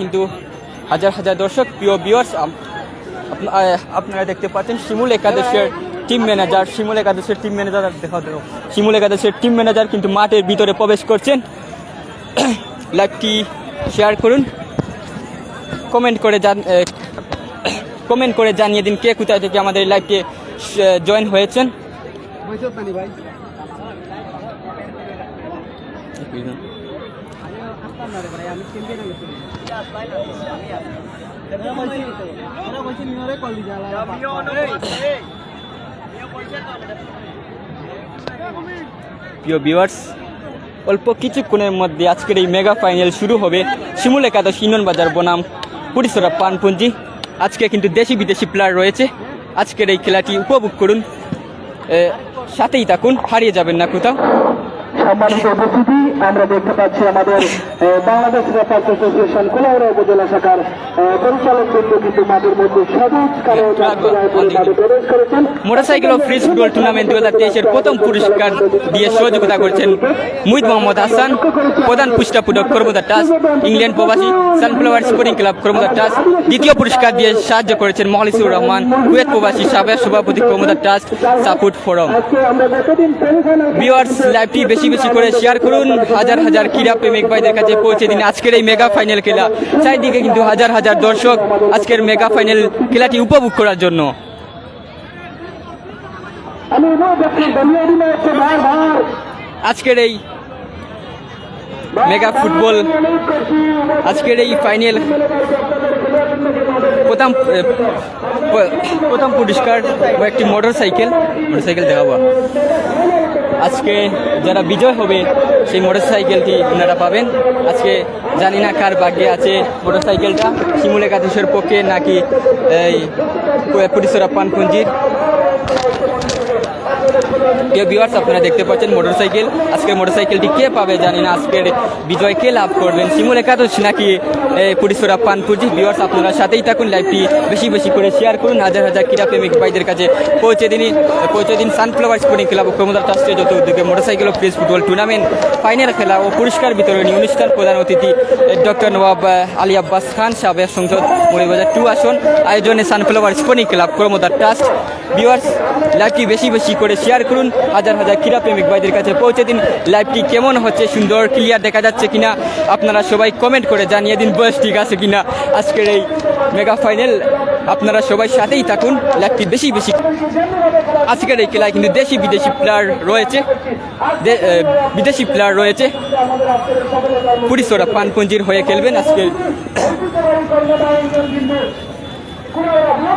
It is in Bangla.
কিন্তু হাজার হাজার দর্শক, প্রিয় বিয়ার্স আপনারা দেখতে পাচ্ছেন শিমুল একাদশের টিম ম্যানেজার শিমুল একাদশের টিম ম্যানেজার দেখা দেবো শিমুল একাদশের টিম ম্যানেজার কিন্তু মাঠের ভিতরে প্রবেশ করছেন। লাইভটি শেয়ার করুন? কমেন্ট করে জান কমেন্ট করে জানিয়ে দিন কে কোথায় থেকে আমাদের লাইভকে জয়েন হয়েছেন। প্রিয় ভিউয়ার্স অল্প কিছুক্ষণের মধ্যে আজকের এই মেগা ফাইনাল শুরু হবে শিমুল একাদশ ইনন বাজার বনাম পুরিসরা পানপুঞ্জি আজকে কিন্তু দেশি বিদেশি প্লেয়ার রয়েছে। আজকের এই খেলাটি উপভোগ করুন। সাথেই থাকুন হারিয়ে যাবেন না কোথাও। সম্মানিত উপস্থিতি আমরা দেখতে পাচ্ছি আমাদের বাংলাদেশ রেফার্স অ্যাসোসিয়েশন কোলাউড়া উপজেলা শাখার পরিচালক বৃন্দ কিন্তু মাঠের মধ্যে সবুজ কালো গায়ে পরে মাঠে প্রবেশ করেছেন। মোটরসাইকেল ও ফ্রি ফুটবল টুর্নামেন্ট দু হাজার তেইশের প্রথম পুরস্কার দিয়ে সহযোগিতা করছেন মুহিদ মোহাম্মদ হাসান প্রধান পুষ্টাপুটক কর্মদার টাস ইংল্যান্ড প্রবাসী সানফ্লাওয়ার স্পোর্টিং ক্লাব কর্মদার টাস দ্বিতীয় পুরস্কার দিয়ে সাহায্য করেছেন মহলিসুর রহমান কুয়েত প্রবাসী সাবেক সভাপতি কর্মদার ট্রাস্ট সাপোর্ট ফোরাম। গতদিন লাইভটি বেশি বেশি বেশি করে শেয়ার করুন। হাজার হাজার ক্রীড়া প্রেমিক ভাইদের কাছে পৌঁছে দিন আজকের এই মেগা ফাইনাল খেলা। চারিদিকে কিন্তু হাজার হাজার দর্শক আজকের মেগা ফাইনাল খেলাটি উপভোগ করার জন্য। আজকের এই মেগা ফুটবল আজকের এই ফাইনাল প্রথম প্রথম পুরস্কার একটি মোটর সাইকেল মোটর সাইকেল দেখাবো। আজকে যারা বিজয় হবে সেই মোটর সাইকেলটি আপনারা পাবেন। আজকে জানি না কার ভাগ্যে আছে মোটর সাইকেলটা শিমুল একাদশের পক্ষে নাকি এই পরিসরা পানপুঞ্জির প্রিয় ভিউয়ার্স আপনারা দেখতে পাচ্ছেন মোটরসাইকেল আজকের মোটরসাইকেলটি কে পাবে জানি না, আজকের বিজয় কে লাভ করবেন? শিমুল একাদশ নাকি পুরিসরা পানপুজি? ভিউয়ার্স আপনারা সাথেই থাকুন লাইভটি বেশি বেশি করে শেয়ার করুন। হাজার হাজার ক্রীড়া প্রেমিক ভাইদের কাছে পৌঁছে দিন পৌঁছে দিন সানফ্লাওয়ার স্পোর্টিং ক্লাব ও ক্ষমতা ট্রাস্টের যত উদ্যোগে মোটরসাইকেল ও ফ্রিজ ফুটবল টুর্নামেন্ট ফাইনাল খেলা ও পুরস্কার বিতরণী অনুষ্ঠান প্রধান অতিথি ডক্টর নবাব আলী আব্বাস খান, সাবেক সংসদ মৌলিবাজার টু আসন, আয়োজনে সানফ্লাওয়ার স্পোর্টিং ক্লাব কর্মতা ট্রাস্ট ভিউয়ার্স লাইভটি বেশি বেশি করে শেয়ার করুন। হাজার হাজার ক্রীড়া প্রেমিক ভাইদের কাছে পৌঁছে দিন। লাইভটি কেমন হচ্ছে? সুন্দর ক্লিয়ার দেখা যাচ্ছে কিনা? আপনারা সবাই কমেন্ট করে জানিয়ে দিন বয়স ঠিক আছে কিনা। আজকের এই মেগা ফাইনাল আপনারা সবাই সাথেই থাকুন। লাইভটি বেশি বেশি আজকের এই খেলায় কিন্তু দেশি বিদেশি প্লেয়ার রয়েছে। বিদেশি প্লেয়ার রয়েছে। পুরিসরা পানপুঞ্জির হয়ে খেলবেন আজকে